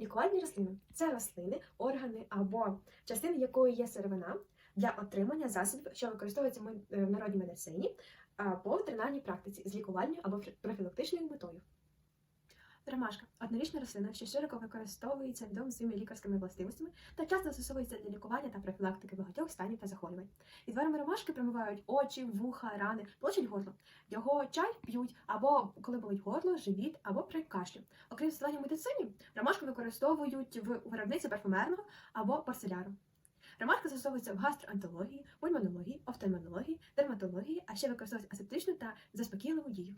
Лікувальні рослини це рослини, органи або частини якої є сировина для отримання засобів, що використовуються в е, народній медицині або ветеринарній практиці з лікувальною або профілактичною метою. Ромашка однорічна рослина, що широко використовується відомими своїми лікарськими властивостями та часто застосовується для лікування та профілактики багатьох станів та захворювань. Відварами ромашки промивають очі, вуха, рани, площадь горло. Його чай п'ють або коли болить горло, живіт або при кашлю. Окрім в медицині, ромашку використовують в виробництві парфумерного або порцеляру. Ромашка застосовується в гастроентерології, пульмонології, офтальмології, дерматології, а ще використовують асептичну та заспокійливу дію.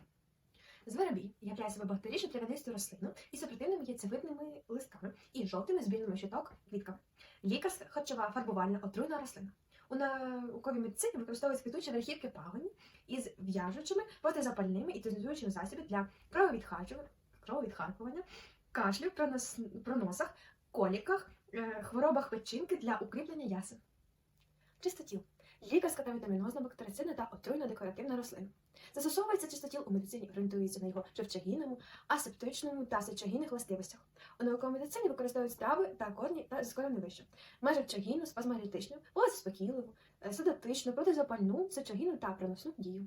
Зверобій являє себе багаторічну травянисту рослину із супротивними яйцевидними листками і жовтими збільними щиток квітками. Лікарська харчова фарбувальна отруйна рослина. У науковій медицині використовують квітучі верхівки пагоні із в'яжучими, протизапальними і тонізуючими засобами для крововідхаркування, кашлю, пронос, проносах, коліках, е, хворобах печінки для укріплення ясен. Чистотіл лікарська та вітамінозна бактерицидна та отруйна декоративна рослина. Застосовується чистотіл у медицині, орієнтується на його шевчагінному, асептичному та сечагінних властивостях. У науковій медицині використовують страви та корні та скорене вище. Майже вчагінну, спазмалітичну, спокійливу, седатичну, протизапальну, сечагінну та приносну дію.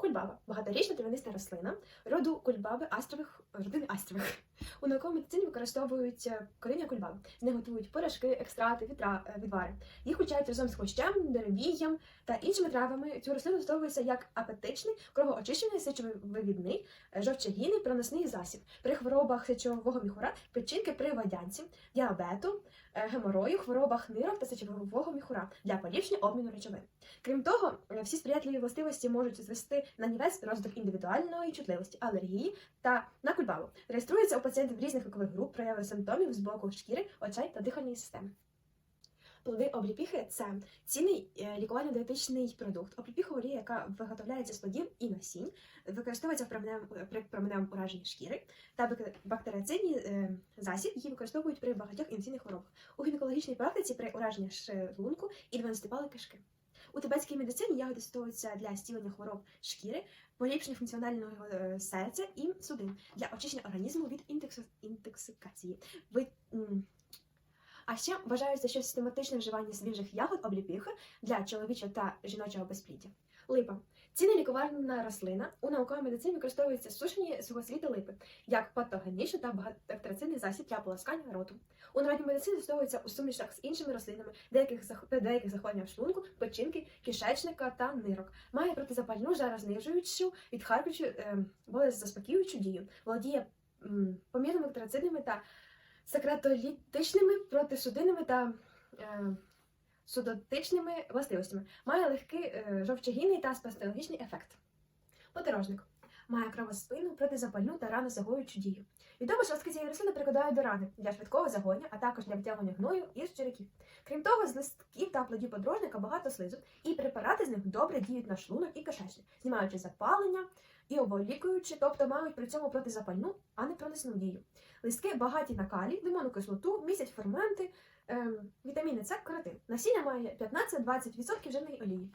Кульбаба багаторічна травяниста рослина роду кульбаби астрових родини астрових. У науковій медицині використовують е, коріння кульбаби. З них готують порошки, екстракти, вітра, е, відвари. Їх вичають разом з хвощем, деревієм та іншими травами. Цю рослину використовується як апетичний, кровоочищений, сечовивідний, е, жовчогінний, проносний засіб при хворобах сечового міхура, печінки при водянці, діабету, геморою, хворобах нирок та сечового міхура для поліпшення обміну речовин. Крім того, всі сприятливі властивості можуть звести на нівець розвиток індивідуальної чутливості, алергії та на кульбабу. Реєструється у пацієнтів різних вікових груп, прояви симптомів з боку шкіри, очей та дихальної системи. Плоди обліпіхи це цінний е, лікувально-діетичний продукт. Обліпіха олія, яка виготовляється з плодів і насінь, використовується в при променевому ураженні шкіри та бак- бактерицидний е, засіб її використовують при багатьох інфекційних хворобах. У гінекологічній практиці при ураженні шлунку і дванадцятипалої кишки. У тибетській медицині ягоди стосуються для стілення хвороб шкіри, поліпшення функціонального е, серця і судин для очищення організму від інтоксикації. А ще вважається, що систематичне вживання свіжих ягод обліпіхи для чоловічого та жіночого безпліддя. Липа. Цінна лікувальна рослина у науковій медицині використовуються сушені сухоцвіти липи як патогенічний та багаторацидний засіб для полоскання роту. У народній медицині використовується у сумішах з іншими рослинами деяких деяких захворюваннях шлунку, печінки, кишечника та нирок. Має протизапальну, жарознижуючу, відхаркуючу, е, болезаспокіюючу дію. Володіє помірними бактерицидними та секретолітичними, протисудинними та е, судотичними властивостями. Має легкий е, жовчогінний та спастологічний ефект. Подорожник. Має кровоспину, протизапальну та ранозагоюючу дію. Відомо, що листки цієї рослини прикладають до рани для швидкого загоєння, а також для втягування гною із череків. Крім того, з листків та плодів подорожника багато слизу, і препарати з них добре діють на шлунок і кишечник, знімаючи запалення і оболікуючи, тобто мають при цьому протизапальну, а не пронесну дію. Листки багаті на калій, лимонну кислоту, містять ферменти, ем, вітаміни С, каротин. Насіння має 15-20% жирної олії.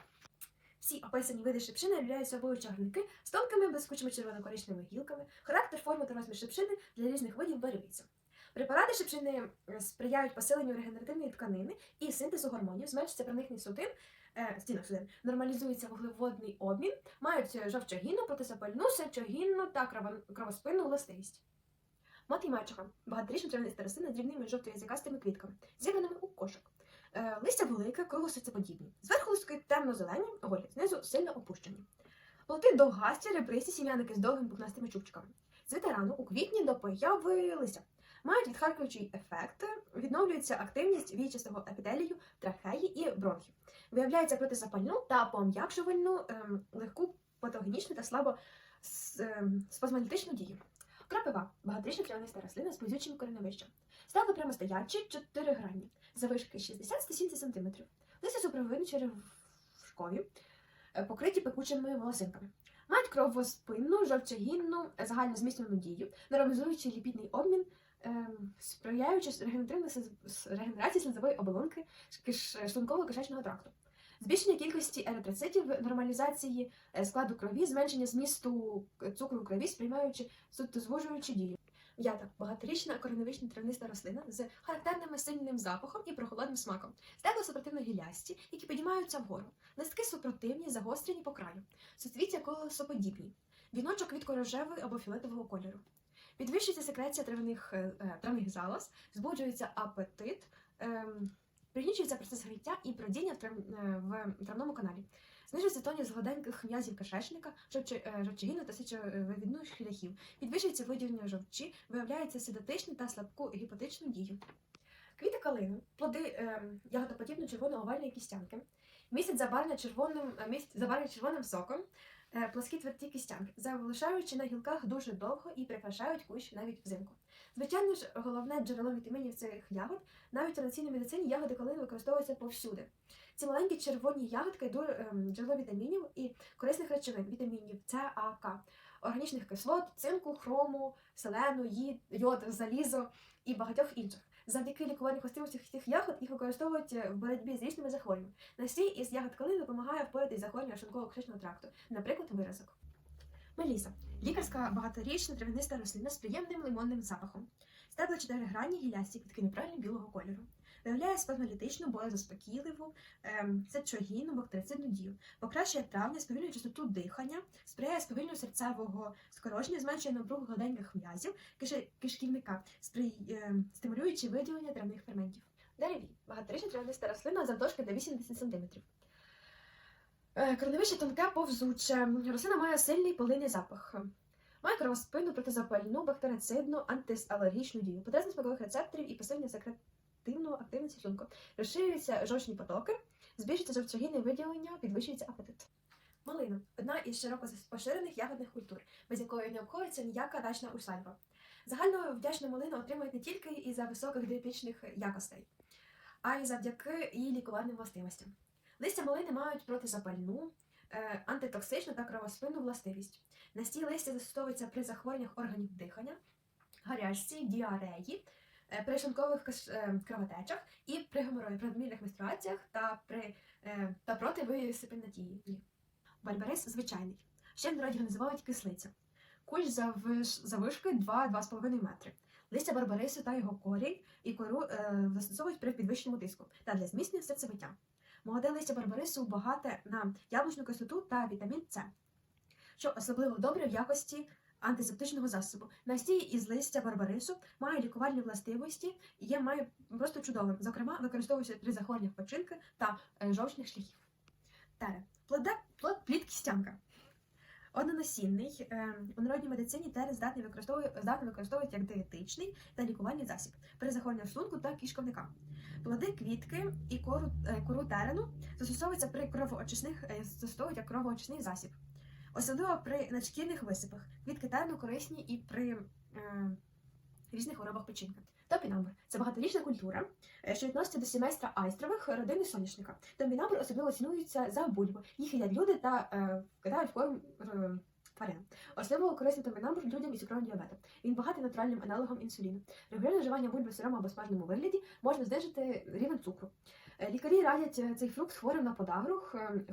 Всі описані види шипшини являють собою чагарники з тонкими блискучими червоно-коричневими гілками. Характер, форми та розмір шипшини для різних видів варюється. Препарати шипшини е, сприяють посиленню регенеративної тканини і синтезу гормонів, зменшується проникний судин, е, стінок судин, нормалізується вуглеводний обмін, мають е, жовчогінну, протизапальну, сечогінну та кровоспинну властивість. Мати мачуха багаторічна травяниста рослина з дрібними жовто-язикастими квітками, з'явленими у кошик. Е, листя велике, круглосерцеподібні. Зверху листки темно-зелені, голі, знизу сильно опущені. Плоти довгасті, ребристі, сім'яники з довгими пухнастими чубчиками. Цвіте рано у квітні до появи листя. Мають відхаркуючий ефект, відновлюється активність вічистого епітелію, трахеї і бронхів. Виявляється протизапальну та пом'якшувальну ем, легку патогенічну та слабо ем, спазмолітичну дію. Крапива багаторічна травяниста рослина з позючим кореневищем. Стали прямостоячі 4 грані, завишки 60-170 см. Листя супровидні черевшкові, е, покриті пекучими волосинками. Мають кровоспинну, жовчогінну, е, загальнозміснювану дію, нормалізуючи ліпідний обмін, сприяючи регенеративній слиз- с- регенерації слизової оболонки киш- шлунково-кишечного тракту. Збільшення кількості еритроцитів, нормалізації е, складу крові, зменшення змісту цукру в крові, сприймаючи суттозвужуючу дію. М'ята багаторічна кореневична травниста рослина з характерним сильним запахом і прохолодним смаком. Стебла супротивно гілясті, які підіймаються вгору. Листки супротивні, загострені по краю. Суцвіття колосоподібні. Віночок квітко-рожевий або фіолетового кольору. Підвищується секреція травних, е, е, травних залоз, збуджується апетит, ем, пригнічується процес гриття і бродіння в, трав, е, в травному каналі. Знижується тонус гладеньких м'язів кишечника, жовчогіну та сечовивідних шляхів. Підвищується виділення жовчі, виявляється седатичну та слабку гіпотичну дію. Квіти калини, плоди ем, ягодоподібно червоно-овальної кістянки, місяць забарвлення червоним, червоним соком, е, плоскі тверді кістянки, залишаючи на гілках дуже довго і прикрашають кущ навіть взимку. Звичайно ж, головне джерело вітамінів цих ягод, навіть в традиційній медицині ягоди калини використовуються повсюди. Ці маленькі червоні ягодки ем, джерело вітамінів і корисних речовин, вітамінів С, А, К, органічних кислот, цинку, хрому, селену, йод, залізо і багатьох інших. Завдяки лікувальних властивостях цих ягод їх використовують е, в боротьбі з різними захворюваннями. Насій із ягод калини допомагає впоратись захворювання шлунково кишечного тракту, наприклад, виразок. Меліса лікарська багаторічна травяниста рослина з приємним лимонним запахом. Стебла чотиригранні гілясті квітки неправильно білого кольору. Виявляє спазмолітичну, боєзаспокійливу, ем, сечогінну, бактерицидну дію. Покращує травлення, сповільнює частоту дихання, сприяє сповільненню серцевого скорочення, зменшує напругу гладеньких м'язів, кишківника, ем, стимулюючи виділення травних ферментів. Дереві багаторічна травяниста рослина завдовжки до 80 см. Кореневище тонке повзуче. Рослина має сильний полинний запах. Має кровоспинну, протизапальну, бактерицидну, антиалергічну дію, потребність смакових рецепторів і посилення секретивну активність шлунку. Розширюються жовчні потоки, збільшується жовчогінне виділення, підвищується апетит. Малина одна із широко поширених ягодних культур, без якої не обходиться ніяка дачна усадьба. Загально вдячну малину отримують не тільки із-за високих дієтичних якостей, а й завдяки її лікувальним властивостям. Листя малини мають протизапальну, е, антитоксичну та кровоспинну властивість. Настій листя застосовується при захворюваннях органів дихання, гарячці, діареї, при шлункових е, кровотечах і при геморої, при надмірних менструаціях та, при, е, та проти висипинатії. Барбарис звичайний. Ще в народі називають кислиця. Кущ завишки 2-2,5 метри. Листя барбарису та його корінь і кору е, застосовують при підвищеному тиску та для зміцнення серцебиття. Молоде листя барбарису багате на яблучну кислоту та вітамін С, що особливо добре в якості антисептичного засобу. Настій із листя барбарису має лікувальні властивості і є має просто чудовим. Зокрема, використовується при захворюваннях печінки та е, жовчних шляхів. Тере. Плоде, плод плід кістянка. Однонасінний е, у народній медицині терес здатний використовує здатний використовують як дієтичний та лікувальний засіб при захворюваннях шлунку та кишковника. Плоди, квітки і кору, е, кору терену застосовуються при кровоочисних застосовують як кровоочисний засіб. Особливо при надшкірних висипах. Квітки терену корисні і при е, різних хворобах печінки. Топінамбур це багаторічна культура, е, що відноситься до сімейства айстрових родини соняшника. Топінамбур особливо цінується за бульбу. Їх їдять люди та е, вкидають в корм е, тварин. Особливо корисний топінамбур людям із цукровим діабетом. Він багатий натуральним аналогом інсуліну. Регулярне вживання бульби в сирому або смаженому вигляді можна знижити рівень цукру. Е, Лікарі радять е, цей фрукт хворим на подагру,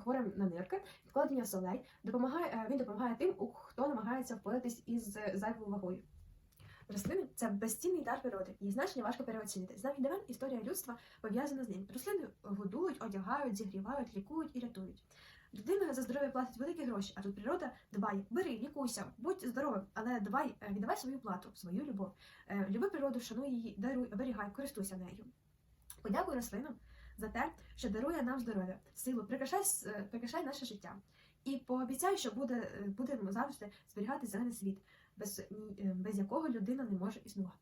хворим на нирки, відкладення солей. Допомагає, е, він допомагає тим, хто намагається впоратись із зайвою вагою. Рослини це безцінний дар природи, її значення важко переоцінити. З давен історія людства пов'язана з ним. Рослини годують, одягають, зігрівають, лікують і рятують. Людина за здоров'я платить великі гроші, а тут природа дбає. Бери, лікуйся, будь здоровим, але давай е, віддавай свою плату, свою любов. Е, Люби природу, шануй її, даруй, оберігай, користуйся нею. Подякуй рослинам за те, що дарує нам здоров'я, силу, прикрашай, е, прикрашай наше життя. І пообіцяй, що буде, е, будемо завжди зберігати зелений світ, без, е, без якого людина не може існувати.